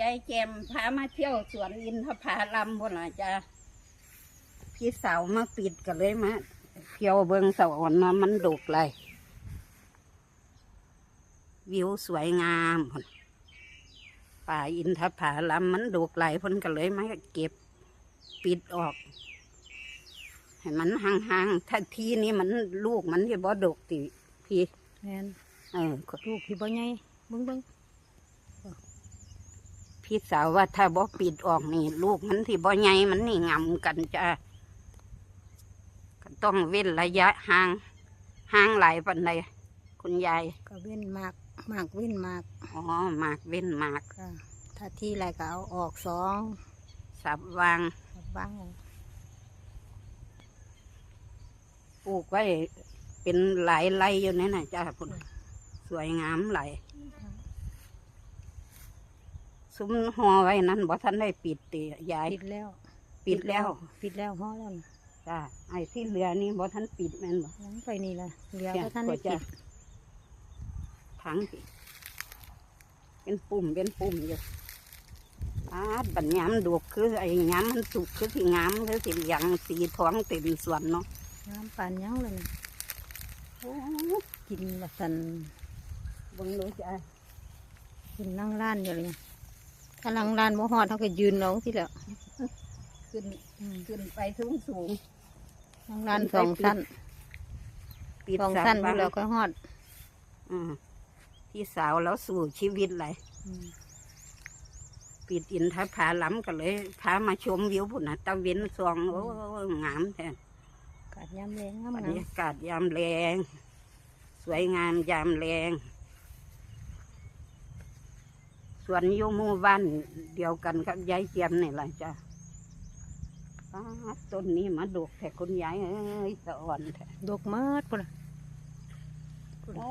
ยายแจมพามาเที่ยวสวนอินทผลัมพุ่นล่ะจ้าพี่สาวมาปิดกันเลยมาเที่ยวเบิงสวรรค์มามันดกเลย วิวสวยงามพุ่นป่าอินทผลัมมันดกไหลายพุ่นกันเลยมาเก็บปิดออกให้มันห่างๆถ้าทีนี้มันลูกมันที่บ่ดกติพี่แม่นเออลูกที่บ่ใหญ่เบิ่งเบิ่ง พี่สาวว่าถ้าบ่ปิดออกนี่ ลูกมันที่บ่ใหญ่มันนี่งำกันจ้าก็ต้องเว้นระยะห่างห่างหลายปันใดคุณยายก็เว้นมากมากเว้นมากอ๋อหมากเว้นหมากค่ะถ้าที่ไรก็เอาออกสองสับวางบ้างปลูกไว้เป็นหลายไร่อยู่นั่นน่ะจ้าพุ่นสวยงามหลาย ซุ้มหอไว้นั้นบ่ทันได้ปิดติยายปิดแล้ว ปิดแล้วปิดแล้วห่อแล้วนะจ้าไอ้ที่เหลือนี่บ่ทันปิดแม่นบ่ยังไปนี่ละเหลือจ้ะก็ท่านได้จ้ะปิดทั้งที่เป็นปุ่มเป็นปุ่มอยู่อาดบัญยามดูกคือไอ้ยามมันสุกคือที่งามคือสีเหลืองสีทองเต็มสวนเนาะน้ำปานยังเลยนะโอ้กินละสันเบังดูจ้ะกินนั่งร้านอยู่เลยนะ ถ้านั่งร้านบ่ฮอดเขาก็ยืนลงที่แล้วขึ้นอืมขึ้นไปสูงสูงนั่งร้านสองสั้นปิดสองสาสั้นบ้าพู้แล้วก็ฮอดอืมพี่สาวแล้วสู่ชีวิตเลยอืมปิดอินทผาล้ำกันเลยพามาชมวิวพุ่นนะตะเวนซองโอ้งามแท้กาดยามแรงงามบรรงามยากาศยามแรง สวยงามยามแรงส่ วนอยู่หมู่บ้านเดียวกันกับยายเจียมนี่แหละจ้ะป๊าดต้นนี้มาดกแต่คุณยายเอ้ยสะอ่อนแท้ดกเมิดพุ่นล่ะโอ้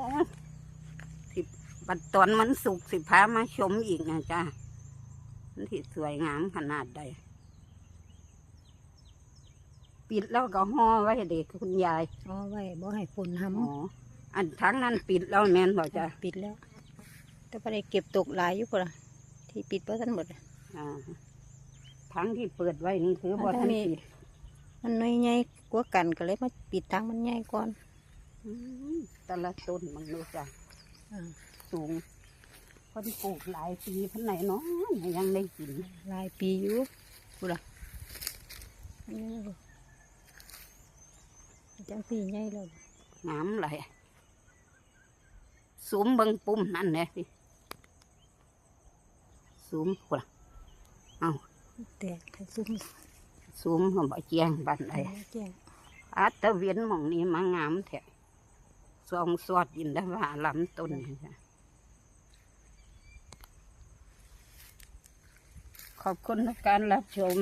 สิบัดตอนมันสุกสิพามาชมอีกนะจ้ะมันที่สวยงามขนาดใด ปิดแล้วก็ห่อไว้เด็กคุณยายเอาไว้บ่ให้ฝนหอ๋ออันทั้งนั้นปิดแล้วแม่นบอกำจ้ะปิดแล้ว แต่บ่ได้เก็บตกหลายอยู่พุ่นล่ะที่ปิดบ่ทันหมดอะ อ่าทั้งที่เปิดไว้นี่คือบ่อันทันนี้ปิดมันน้อยใหญ่กว่ากันก็เลยมาปิดทางมันใหญ่ก่อน อืมแต่ละต้นมันดูจ้ะอ่า สูงคนปลูกหลายปีพันไหนเนาะยังได้กินหลายปีอยู่พุ่นล่ะอันนี้เลยจังสี่ใหญ่เลยงามเลยสูมเบิงปุ่มนั่นเนี่ยสิ สูมพุ่นเอาแตกให้ซุ่มสูมหัวบ่เจียงบันไดแจ้งอาตะเวียนหมองนี้มางามแท้ซองสอดยินได้ว่าลำต้นนี่จ้ะขอบคุณทุกการรับชม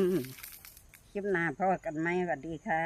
คลิปหน้าพ่อกันไหมสวัสดีค่ะ